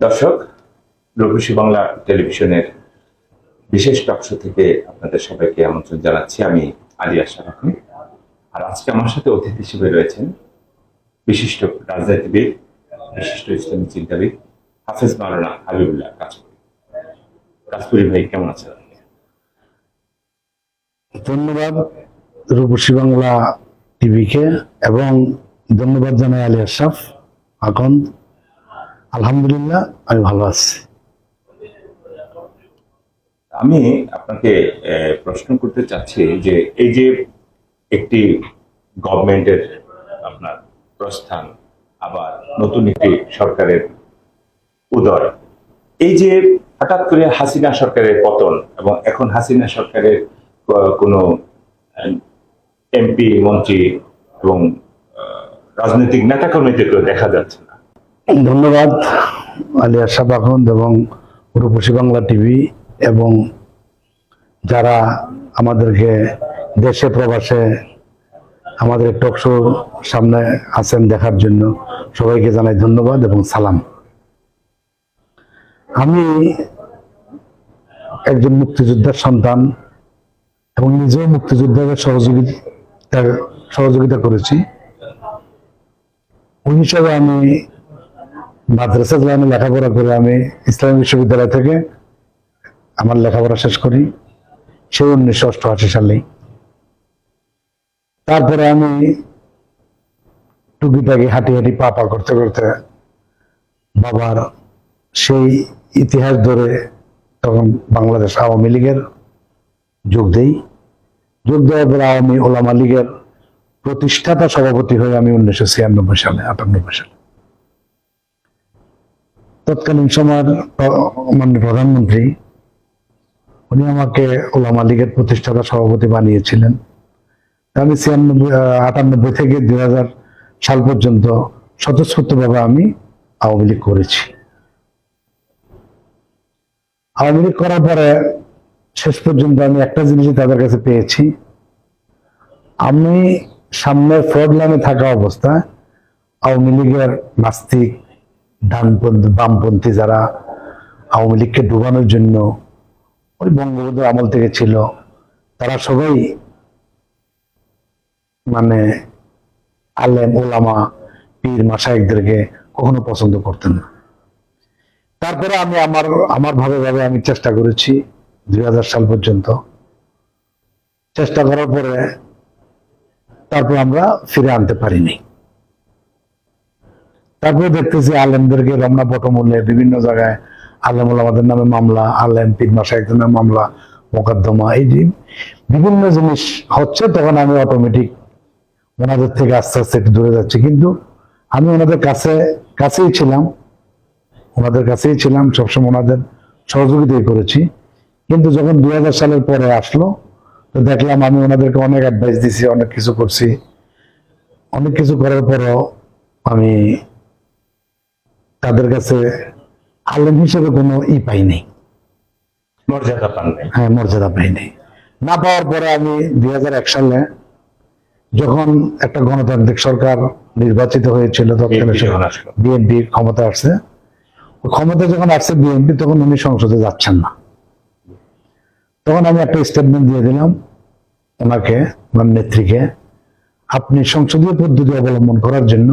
দর্শক, রূপসী বাংলা টেলিভিশনের বিশেষ টকশো থেকে আপনাদের সবাইকে আমন্ত্রণ জানাচ্ছি। আমি আলী আশা আর আজকে আমার সাথে অতিথি হিসেবে রয়েছেন বিশিষ্ট রাজনীতিবিদ, বিশিষ্ট ইসলামী চিন্তাবিদ হাফেজ মাওলানা হাবিবুল্লাহ কাজপুরি কাজপুরি ভাই, কেমন আছেন? ধন্যবাদ রূপসী বাংলা টিভিকে এবং ধন্যবাদ জানাই আলী আশরাফ এখন আলহামদুলিল্লাহ, আমি ভালো আছি। আমি আপনাকে প্রশ্ন করতে চাচ্ছি যে এই যে একটি গভর্নমেন্টের আপনার প্রস্থান, আবার নতুন একটি সরকারের উদয়, এই যে হঠাৎ করে হাসিনা সরকারের পতন এবং এখন হাসিনা সরকারের কোনো এমপি, মন্ত্রী এবং রাজনৈতিক নেতাকর্মীদেরকেও দেখা যাচ্ছে ধন্যবাদ, আলিয়া আখন্দ এবং রূপসী বাংলা টিভি এবং যারা আমাদেরকে দেশে প্রবাসে আমাদের টকশো সামনে আছেন দেখার জন্য সবাইকে জানাই ধন্যবাদ এবং সালাম। আমি একজন মুক্তিযোদ্ধার সন্তান এবং নিজেও মুক্তিযোদ্ধাদের সহযোগিতা সহযোগিতা করেছি। ওই হিসাবে আমি মাদ্রাসা লাইনে লেখাপড়া করে আমি ইসলামী বিশ্ববিদ্যালয় থেকে আমার লেখাপড়া শেষ করি। সে উনিশশো অষ্টআশি সালে তারপরে আমি টুকিটাকি হাঁটি হাঁটি পা পা করতে করতে বাবার সেই ইতিহাস ধরে তখন বাংলাদেশ আওয়ামী লীগের যোগ দেই। যোগ দেওয়ার পরে আওয়ামী ওলামা লীগের প্রতিষ্ঠাতা সভাপতি হয়ে আমি উনিশশো ছিয়ানব্বই সালে, আটানব্বই সালে। তৎকালীন সময়ের মাননীয় প্রধানমন্ত্রী, উনি আমাকে ওলামা লীগের প্রতিষ্ঠাতা সভাপতি বানিয়েছিলেন। আমি ছিয়ানব্বই আটানব্বই থেকে দুই হাজার সাল পর্যন্ত স্বতঃস্ফূর্তভাবে আমি আওয়ামী লীগ করেছি। আওয়ামী লীগ করার পরে শেষ পর্যন্ত আমি একটা জিনিসই তাদের কাছে পেয়েছি। আমি সামনে ফ্রড লাইনে থাকা অবস্থায় আওয়ামী লীগের নাস্তিক ডানপন্থী, বামপন্থী যারা আওয়ামী লীগকে ডুবানোর জন্য ওই বঙ্গবন্ধুর আমল থেকে ছিল, তারা সবাই মানে আলেম, ওলামা, পীর মাসায়কদেরকে কখনো পছন্দ করতেন না। তারপরে আমি আমার আমার ভাবে ভাবে আমি চেষ্টা করেছি দুই হাজার সাল পর্যন্ত। চেষ্টা করার পরে তারপর আমরা ফিরে আনতে পারিনি। তারপরে দেখতেছি আলেমদেরকে রমনা পটমূল্যে বিভিন্ন জায়গায় আলেম আমাদের নামে মামলা, আলেম পীর মাসায়কদের নামে মামলা, মোকদ্দমা, এই যে বিভিন্ন জিনিস হচ্ছে, তখন আমি অটোমেটিক ওনাদের থেকে আস্তে আস্তে একটু দূরে যাচ্ছি। কিন্তু আমি ওনাদের কাছে, কাছেই ছিলাম, ওনাদের কাছেই ছিলাম, সবসময় ওনাদের সহযোগিতাই করেছি। কিন্তু যখন দুই হাজার সালের পরে আসলো, তো দেখলাম আমি ওনাদেরকে অনেক অ্যাডভাইস দিছি, অনেক কিছু করছি। অনেক কিছু করার পরও আমি তাদের কাছে আলেম হিসেবে কোনো ই পাই পাইনি মর্যাদা পান নাই। হ্যাঁ মর্যাদা পাই পাইনি না পাওয়ার পরে আমি দুই হাজার এক সালে যখন একটা গণতান্ত্রিক সরকার নির্বাচিত হয়েছিল। বিএনপি ক্ষমতা আসছে। ক্ষমতা যখন আসছে বিএনপি তখন উনি সংসদে যাচ্ছেন না। তখন আমি একটা স্টেটমেন্ট দিয়ে দিলাম ওনাকে ওনার নেত্রীকে আপনি সংসদীয় পদ্ধতি অবলম্বন করার জন্য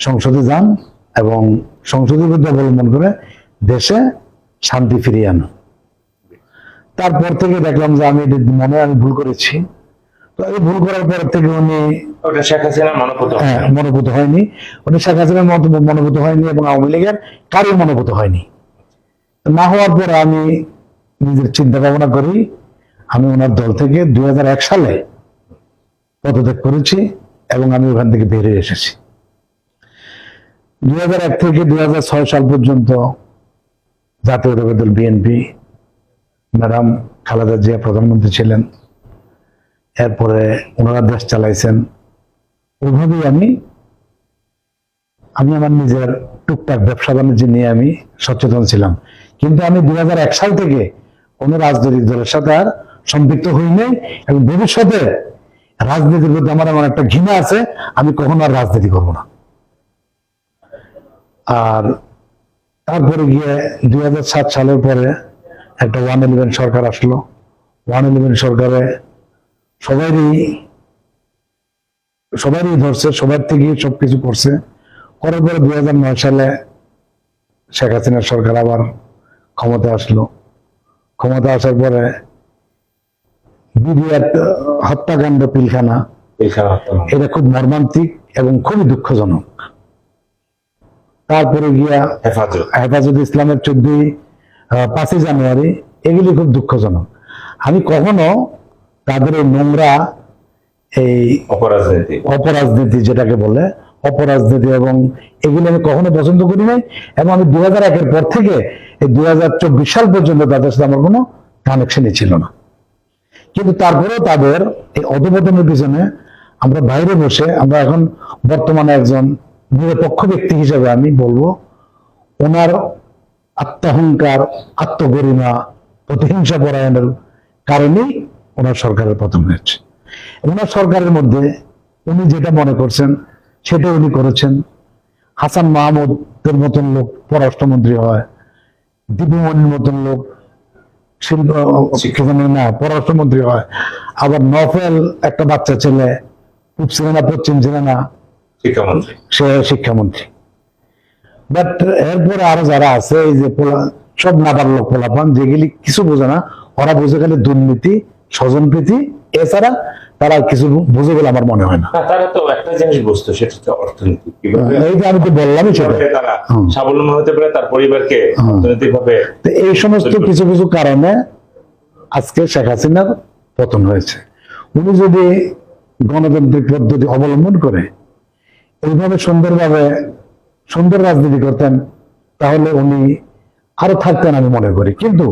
সংসদে যান এবং সংসদীয় পদ্ধতি অবলম্বন করে দেশে শান্তি ফিরিয়ে আনুন তারপর থেকে দেখলাম যে আমি মনে আমি ভুল করেছি। তো এই ভুল করার পর থেকে উনি শেখ হাসিনা মনোপুত হ্যাঁ, মনোভূত হয়নি। উনি শেখ হাসিনার মতো মনোভূত হয়নি এবং আওয়ামী লীগের কারোর মনোভূত হয়নি। না হওয়ার পরে আমি নিজের চিন্তা ভাবনা করি আমি ওনার দল থেকে দু হাজার এক সালে পদত্যাগ করেছি এবং আমি ওখান থেকে বেরিয়ে এসেছি। দুই হাজার এক থেকে দুই হাজার ছয় সাল পর্যন্ত জাতীয় দল বিএনপি ম্যাডাম খালেদা জিয়া প্রধানমন্ত্রী ছিলেন। এরপরে ওনারা দেশ চালাইছেন। ওইভাবেই আমি আমি আমার নিজের টুকটাক ব্যবসা বাণিজ্য নিয়ে আমি সচেতন ছিলাম। কিন্তু আমি দুই হাজার এক সাল থেকে কোনো রাজনৈতিক দলের সাথে আর সম্পৃক্ত হইনি এবং ভবিষ্যতে রাজনীতির প্রতি আমার এমন একটা ঘৃণা আছে, আমি কখনো আর রাজনীতি করব না। আর তারপরে গিয়ে দুই সালের পরে একটা ওয়ান ইলেভেন সরকার আসলো। ওয়ান ইলেভেন সরকারে সবারই সবারই ধরছে সবার থেকে সবকিছু করছে। করার পরে দুই সালে শেখ হাসিনার সরকার আবার ক্ষমতা আসলো। ক্ষমতা আসার পরে বিডিআর হত্যাকাণ্ড পিলখানা এটা খুব মর্মান্তিক এবং খুবই দুঃখজনক। তারপরে গিয়া হেফাজত। ইসলামের চোদ্দই পাঁচই জানুয়ারি এগুলি খুব দুঃখজনক। আমি কখনো তাদের এই নোংরা এই অপরাজনীতি। অপরাজনীতি যেটাকে বলে অপরাজনীতি এবং এগুলি আমি কখনো পছন্দ করি নাই এবং আমি দুই হাজার একের পর থেকে এই দুই হাজার চব্বিশ সাল পর্যন্ত তাদের সাথে আমার কোনো কানেকশনই ছিল না। কিন্তু তারপরেও তাদের এই অধপতনের পিছনে আমরা বাইরে বসে আমরা এখন বর্তমানে একজন নিরপেক্ষ ব্যক্তি হিসেবে আমি বলব, ওনার আত্মহংকার, আত্মগরিমা, প্রতিহিংসা পরায়ণের কারণেই ওনার সরকারের পতন হয়েছে। ওনার সরকারের মধ্যে উনি যেটা মনে করছেন, সেটা উনি করেছেন। হাসান মাহমুদের মতন লোক পররাষ্ট্রমন্ত্রী হয় দীপুমণির মতন লোক শিল্প না, পররাষ্ট্রমন্ত্রী হয়। আবার নফেল, একটা বাচ্চা ছেলে পূব না পশ্চিম না। শিক্ষামন্ত্রী। সে শিক্ষামন্ত্রী। বাট এরপরে আরও যারা আছে এই যে পোলা- সব পোলাপান যেগুলি কিছু বোঝে না ওরা বুঝে গেলে দুর্নীতি স্বজনপ্রীতি এছাড়া তারা কিছু বুঝে আমার মনে হয় না। তারা তো একটা জিনিস বুঝতো সেটা হচ্ছে অর্থনীতি। কীভাবে এই যে আমি তো বললামই সেটা তারা। স্বাবলম্বী হতে পারে তার পরিবারকে হুম। অর্থনৈতিক ভাবে তো এই সমস্ত কিছু কিছু কারণে আজকে শেখ হাসিনার পতন হয়েছে। উনি যদি গণতান্ত্রিক পদ্ধতি অবলম্বন করে এইভাবে সুন্দরভাবে সুন্দর রাজনীতি করতেন তাহলে উনি আরও থাকতেন আমি মনে করি। কিন্তু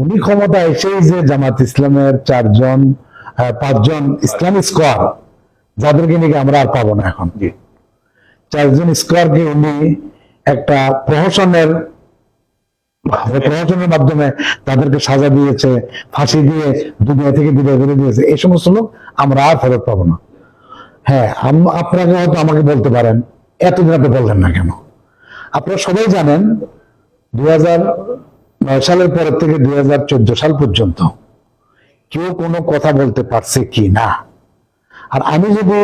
উনি ক্ষমতা এসেই যে জামাত ইসলামের চারজন পাঁচজন ইসলামী স্কোয়ার যাদেরকে নিয়ে আমরা আর পাবো না এখন। চারজন স্কোয়ারকে উনি একটা প্রহসনের প্রহসনের মাধ্যমে তাদেরকে সাজা দিয়েছে ফাঁসি দিয়ে দুনিয়া থেকে বিদায় করে দিয়েছে। এই সমস্ত লোক আমরা আর ফেরত পাবো না। হ্যাঁ আপনাকে হয়তো আমাকে বলতে পারেন এতদিন আপনি বললেন না কেন? আপনারা সবাই জানেন দু হাজার সালের পর থেকে দু হাজার চোদ্দ সাল পর্যন্ত কেউ কোনো কথা বলতে পারছে কি না? আর আমি যদি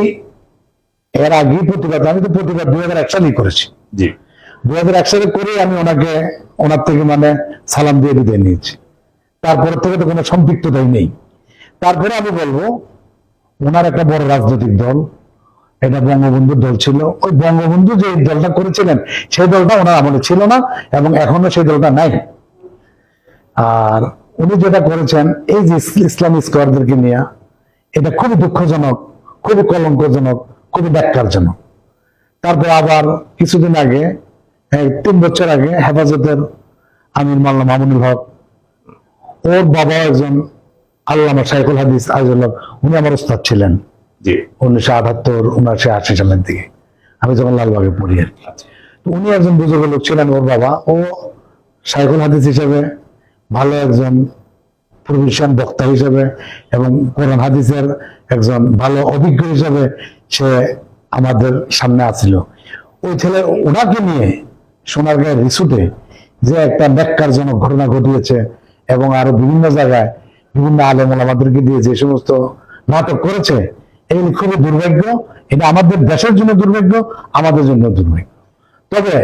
এর আগে প্রতিবাদ আমি তো প্রতিবাদ দুই হাজার এক সালেই করেছি। জি। দুই হাজার এক সালে করে আমি ওনাকে ওনার থেকে মানে সালাম দিয়ে বিদায় নিয়েছি। তারপর থেকে তো কোনো সম্পৃক্ততাই নেই। তারপরে আমি বলব ওনার একটা বড় রাজনৈতিক দল, এটা বঙ্গবন্ধুর দল ছিল। ওই বঙ্গবন্ধু যে দলটা করেছিলেন, সেই দলটা ওনার আমলে ছিল না এবং এখনও সেই দলটা নাই। আর উনি যেটা করেছেন, এই যে ইস- ইসলামী স্কোয়ারদেরকে নিয়ে, এটা খুবই দুঃখজনক, খুবই কলঙ্কজনক, খুবই ব্যাখ্যারজনক। তারপর আবার কিছুদিন আগে তিন বছর আগে হেফাজতের আমির মাল্লা মামুনুল হক, ওর বাবা একজন আল্লামা শাইখুল হাদিস আইজুল্লাহ উনি আমার উস্তাদ ছিলেন। জি। উনিশশো আটাত্তর উনিশশো আশি সালের দিকে। আমি যখন লালবাগে পড়ি আর আচ্ছা। তো উনি একজন বুজুর্গ লোক ছিলেন ওর বাবা। ও শাইখুল হাদিস হিসেবে ভালো একজন প্রফেশন বক্তা হিসেবে এবং কোরআন হাদিসের একজন ভালো অভিজ্ঞ হিসেবে সে আমাদের সামনে আসছিল ওই ছেলে ওনাকে নিয়ে সোনারগাঁয়ের রিসুটে যে একটা ন্যাক্কারজনক ঘটনা ঘটিয়েছে এবং আরও বিভিন্ন জায়গায় বিভিন্ন আলেম আমাদেরকে দিয়ে যে সমস্ত নাটক করেছে, এগুলি খুবই দুর্ভাগ্য। এটা আমাদের দেশের জন্য দুর্ভাগ্য, আমাদের জন্য দুর্ভাগ্য। তবে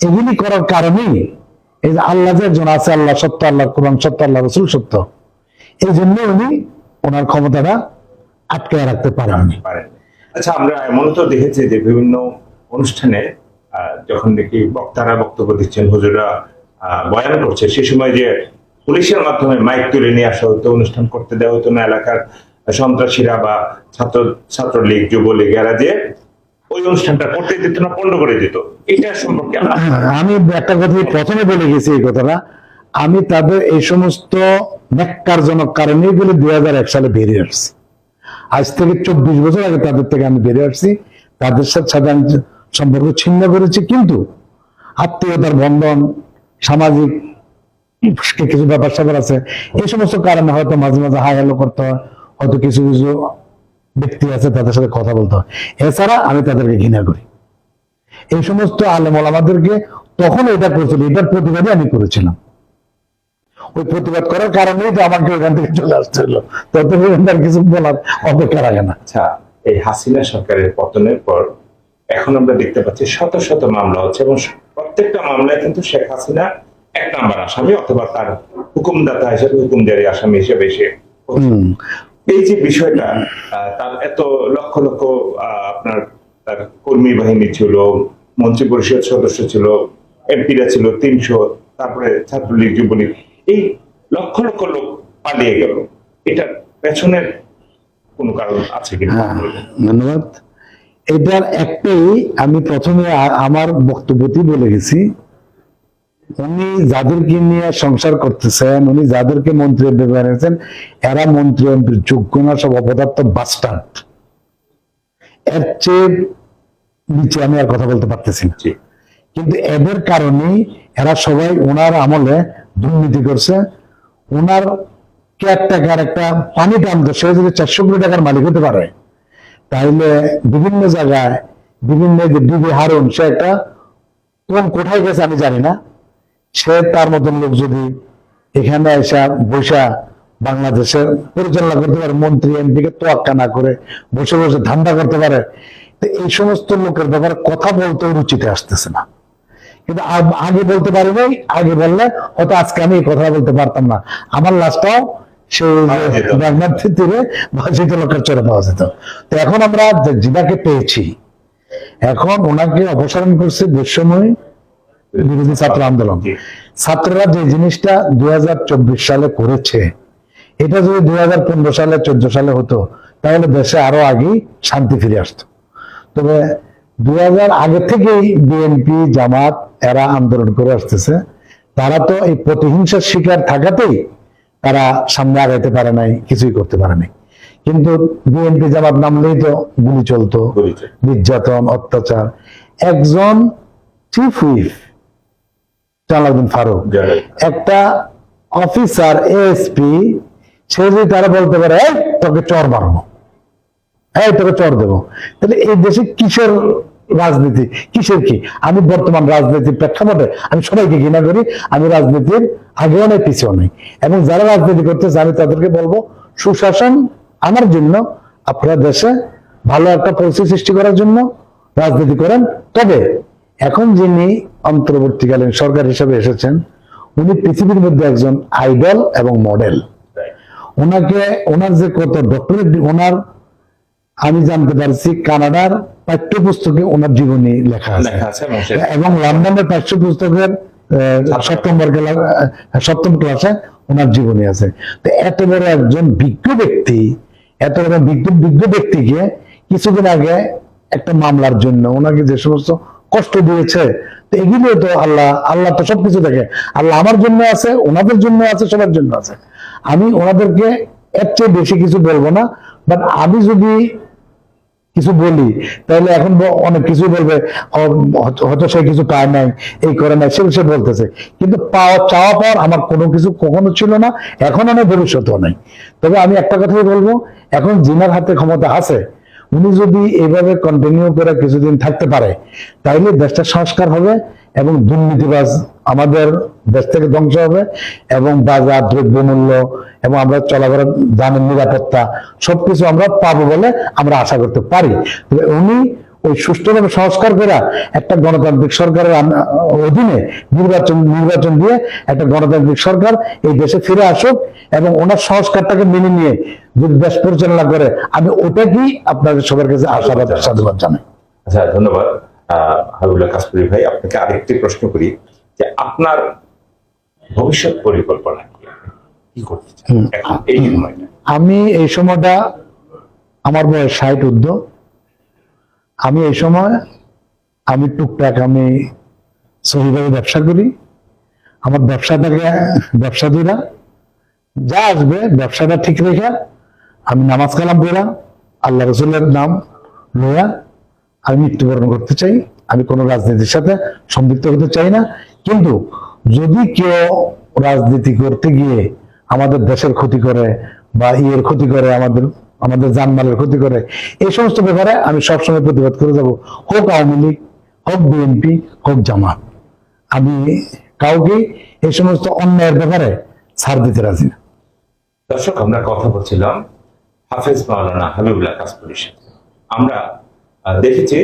এগুলি করার কারণেই এই যে আল্লাহ যে একজন আছে, আল্লাহ সত্য, আল্লাহ কোরআন সত্য, আল্লাহ রসুল সত্য এই জন্য উনি ওনার ক্ষমতাটা আটকে রাখতে পারেন আচ্ছা আমরা এমন তো দেখেছি যে বিভিন্ন অনুষ্ঠানে যখন দেখি বক্তারা বক্তব্য দিচ্ছেন হুজুরা বয়ান করছে, সে সময় যে পুলিশের মাধ্যমে মাইক তুলে নিয়ে আসা হতো অনুষ্ঠান করতে দেওয়া হতো না এলাকার সন্ত্রাসীরা বা ছাত্র ছাত্রলীগ যুবলীগ এরা যে হ্যাঁ, আমি একটা কথা প্রথমে বলে গেছি এই কথাটা। আমি তাদের এই সমস্ত ন্যাক্কারজনক কারণেই বলে দুই হাজার এক সালে বেরিয়ে আসছি। আজ থেকে চব্বিশ বছর আগে তাদের থেকে আমি বেরিয়ে আসছি। তাদের সাথে আমি সম্পর্ক ছিন্ন করেছি কিন্তু আত্মীয়তার বন্ধন সামাজিক কিছু ব্যাপার স্যাপার আছে। এই সমস্ত কারণে হয়তো মাঝে মাঝে হাই হ্যালো করতে হয়। হয়তো কিছু কিছু ব্যক্তি আছে তাদের সাথে কথা বলতে হয়। এছাড়া আমি তাদেরকে ঘৃণা করি। এই সমস্ত আলেম আমাদেরকে তখন এটা করেছিল, এটার প্রতিবাদই আমি করেছিলাম। ওই প্রতিবাদ করার কারণেই তো আমাকে ওখান থেকে চলে আসতে হলো ততক্ষণ আর কিছু বলার অপেক্ষা রাখে না। আচ্ছা এই হাসিনা সরকারের পতনের পর এখন আমরা দেখতে পাচ্ছি শত শত মামলা হচ্ছে এবং প্রত্যেকটা মামলায় কিন্তু শেখ হাসিনা এক নাম্বার আসামি অথবা তার হুকুমদাতা হিসেবে হুকুমদারি আসামি হিসেবে হম। এই যে বিষয়টা তার এত লক্ষ লক্ষ আপনার তার কর্মী বাহিনী ছিল মন্ত্রী পরিষদ সদস্য ছিল এমপিরা ছিল তিনশো তারপরে ছাত্রলীগ যুবলীগ এই লক্ষ লক্ষ লোক পালিয়ে গেল। এটার পেছনের কোনো কারণ আছে কিনা? হ্যাঁ ধন্যবাদ। এটার একটাই আমি প্রথমে আমার বক্তব্যতেই বলে গেছি উনি যাদেরকে নিয়ে সংসার করতেছেন উনি যাদেরকে মন্ত্রী এমপি বানিয়েছেন এরা মন্ত্রী এমপির যোগ্য না সব অপদার্থ বাস্টার্ড এর চেয়ে নিচে আমি আর কথা বলতে পারতেছি না। কিন্তু এদের কারণেই এরা সবাই ওনার আমলে দুর্নীতি করছে। ওনার কেয়ারটেকার একটা পানি টানতো সে যদি চারশো কোটি টাকার মালিক হতে পারে। তাহলে বিভিন্ন জায়গায় বিভিন্ন যে ডিবি হারুন সে একটা কোন কোথায় গেছে আমি জানি না। সে তার মতন লোক যদি এখানে এসে বসা বাংলাদেশের পরিচালনা করতে পারে মন্ত্রী এমপিকে তোয়াক্কা না করে বসে বসে ধান্দা করতে পারে তো এই সমস্ত লোকের ব্যাপারে কথা বলতে রুচিতে আসতেছে না। কিন্তু আগে বলতে পারি নাই আগে বললে হয়তো আজকে আমি এই কথা বলতে পারতাম না। আমার লাস্টটাও সেই তীরে বা শীতলক্ষার চরে পাওয়া যেত। তো এখন আমরা যে জিনাকে পেয়েছি এখন ওনাকে অপসারণ করছে বৈষম্যই বিরোধী ছাত্র আন্দোলন। ছাত্ররা যে জিনিসটা দুই সালে করেছে এটা যদি দুই সালে চোদ্দ সালে হতো তাহলে দেশে আরও আগেই শান্তি ফিরে আসতো। তবে দুই আগে থেকেই বিএনপি জামাত এরা আন্দোলন করে আসতেছে। তারা তো এই প্রতিহিংসার শিকার থাকাতেই তারা সামনে আগাইতে পারে নাই কিছুই করতে পারে নাই। কিন্তু বিএনপি জামাত নামলেই তো গুলি চলতো নির্যাতন অত্যাচার। একজন চিফ হুইপ জালাউদ্দিন ফারুক। একটা অফিসার এএসপি সে যদি তারা বলতে পারে তোকে চর মারবো। এই তোকে চর দেবো। তাহলে এই দেশে কিসের রাজনীতি? কিসের কি? আমি বর্তমান রাজনীতির প্রেক্ষাপটে আমি সবাইকে ঘৃণা করি আমি রাজনীতির আগেও নেই পিছিয়েও নেই। এবং যারা রাজনীতি করতেছে আমি তাদেরকে বলব সুশাসন আনার জন্য আপনার দেশে ভালো একটা পরিস্থিতি সৃষ্টি করার জন্য রাজনীতি করেন। তবে এখন যিনি অন্তর্বর্তীকালীন সরকার হিসেবে এসেছেন উনি পৃথিবীর মধ্যে একজন আইডল এবং মডেল। ওনাকে ওনার যে কত ডক্টরেট ওনার আমি জানতে পারছি কানাডার পাঠ্যপুস্তকে ওনার জীবনী লেখা আছে। এবং লন্ডনের পাঠ্যপুস্তকের সপ্তম বর্গের সপ্তম ক্লাসে ওনার জীবনী আছে। তো এত বড় একজন বিজ্ঞ ব্যক্তি এত বড় বিজ্ঞ বিজ্ঞ ব্যক্তিকে কিছুদিন আগে একটা মামলার জন্য ওনাকে যে সমস্ত কষ্ট দিয়েছে। তো এগুলো তো আল্লাহ আল্লাহ তো সবকিছু দেখে। আল্লাহ আমার জন্য আছে, ওনাদের জন্য আছে, সবার জন্য আছে। আমি ওনাদেরকে এর চেয়ে বেশি কিছু বলব না বাট আমি যদি কিছু বলি, তাহলে এখন অনেক কিছু বলবে। হয়তো- সে কিছু পায় নাই, এই করে নাই, সে সে বলতেছে। কিন্তু পাওয়া, চাওয়া পাওয়ার আমার কোনো কিছু কখনো ছিল না, এখন আমি ভবিষ্যতেও নাই। তবে আমি একটা কথাই বলব, এখন জিনার হাতে ক্ষমতা আছে উনি যদি এইভাবে কন্টিনিউ করে কিছুদিন থাকতে পারে, তাইলে দেশটা সংস্কার হবে এবং দুর্নীতিবাজ আমাদের দেশ থেকে ধ্বংস হবে এবং বাজার, দ্রব্যমূল্য এবং আমরা চলাফেরা, যানের নিরাপত্তা সবকিছু আমরা পাবো বলে আমরা আশা করতে পারি। উনি ওই সুষ্ঠুভাবে সংস্কার করে একটা গণতান্ত্রিক সরকারের অধীনে নির্বাচন নির্বাচন দিয়ে একটা গণতান্ত্রিক সরকার এই দেশে ফিরে আসুক এবং ওনার সংস্কারটাকে মেনে নিয়ে যদি দেশ পরিচালনা করে আমি ওটাকেই আপনাদের সবার কাছে আশাবাদ সাধুবাদ জানাই। আচ্ছা ধন্যবাদ। আহ, হাবিবুল্লাহ কাসপুরি ভাই আপনাকে আরেকটি প্রশ্ন করি যে আপনার ভবিষ্যৎ পরিকল্পনা কি? করতে চান? এই সময়টা আমি এই সময়টা আমার বয়স ষাট ঊর্ধ্ব। আমি এই সময় আমি টুকটাক আমি সহিভাবে ব্যবসা করি। আমার ব্যবসাটাকে ব্যবসায়ীরা যা আসবে ব্যবসাটা ঠিক রেখে আমি নামাজ কালাম পড়া, আল্লাহ রসুলের নাম লয়া আমি মৃত্যুবরণ করতে চাই। আমি কোনো রাজনীতির সাথে সম্পৃক্ত হতে চাই না। কিন্তু যদি কেউ রাজনীতি করতে গিয়ে আমাদের দেশের ক্ষতি করে বা ইয়ের ক্ষতি করে আমাদের আমাদের জানমালের ক্ষতি করে। এই সমস্ত ব্যাপারে আমি সবসময় প্রতিবাদ করে যাব। হোক আওয়ামী লীগ, হোক বিএনপি, হোক জামাত। আমি কাউকে এই সমস্ত অন্যায়ের ব্যাপারে ছাড় দিতে রাজি না। দর্শক, আমরা কথা বলছিলাম হাফেজ মাওলানা হাবিবুল্লাহ কাসপুরির সাথে। আমরা দেখেছি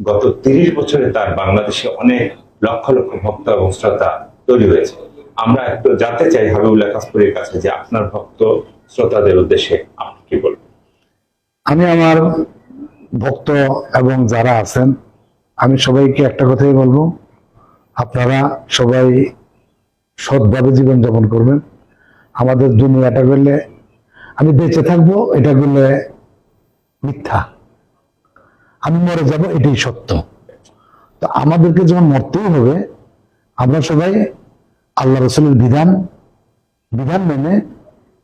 গত তিরিশ বছরে তার বাংলাদেশে অনেক লক্ষ লক্ষ ভক্ত এবং শ্রোতা তৈরি হয়েছে। আমরা একটু জানতে চাই হাবিবুল্লাহ কাসপুরের কাছে যে আপনার ভক্ত শ্রোতাদের উদ্দেশ্যে আপনি কি বলবেন? আমি আমার ভক্ত এবং যারা আছেন, আমি সবাইকে একটা কথাই বলব। আপনারা সবাই সৎভাবে জীবনযাপন করবেন। আমাদের দুনিয়াটা করলে, আমি বেঁচে থাকব, এটা করলে মিথ্যা। আমি মরে যাব, এটাই সত্য। তো আমাদেরকে যখন মরতেই হবে, আমরা সবাই আল্লাহ রসুলের বিধান বিধান মেনে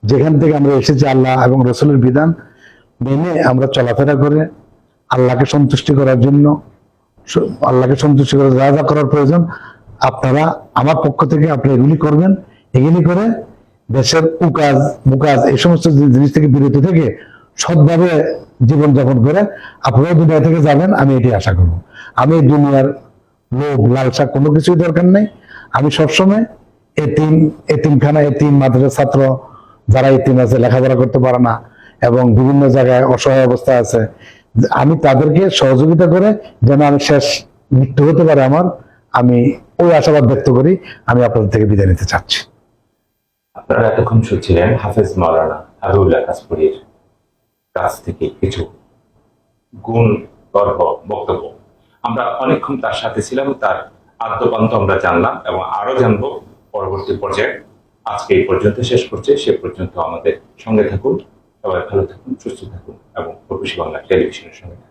যেখান থেকে আমরা এসেছি আল্লাহ এবং রসুলের বিধান মেনে আমরা চলাফেরা করে আল্লাহকে সন্তুষ্টি করার জন্য আল্লাহকে সন্তুষ্টি করে যা যা করার প্রয়োজন, আপনারা আমার পক্ষ থেকে আপনি এগুলি করবেন। এগুলি করে দেশের উকাজ, মুকাজ, এই সমস্ত জিনিস থেকে বিরত থেকে সৎভাবে জীবনযাপন করে আপনারা দুনিয়া থেকে যাবেন, আমি এটি আশা করব। আমি দুনিয়ার লোভ, লালসা কোনো কিছুই দরকার নেই। আমি সবসময় এতিম এতিমখানা এতিম মাদ্রাসা ছাত্র, যারা এতিম আছে, লেখাপড়া করতে পারে না এবং বিভিন্ন জায়গায় অসহায় অবস্থা আছে। আমি তাদেরকে সহযোগিতা করে যেন আমি শেষ মৃত্যু হতে পারে আমার, আমি ওই আশাবাদ ব্যক্ত করি, আমি আপনাদের থেকে বিদায় নিতে চাচ্ছি। আপনারা এতক্ষণ শুনছিলেন হাফেজ মাওলানা হাবিবুল্লাহ কাসপুরির কাছ থেকে কিছু গুণ, গর্ব, বক্তব্য। আমরা অনেকক্ষণ তার সাথে ছিলাম, তার আদ্যপান্ত আমরা জানলাম এবং আরও জানব পরবর্তী পর্যায়ে। আজকে এই পর্যন্ত শেষ করছে, সে পর্যন্ত আমাদের সঙ্গে থাকুন। সবাই ভালো থাকুন সুস্থ থাকুন এবং প্রবাসী বাংলা টেলিভিশনের সঙ্গে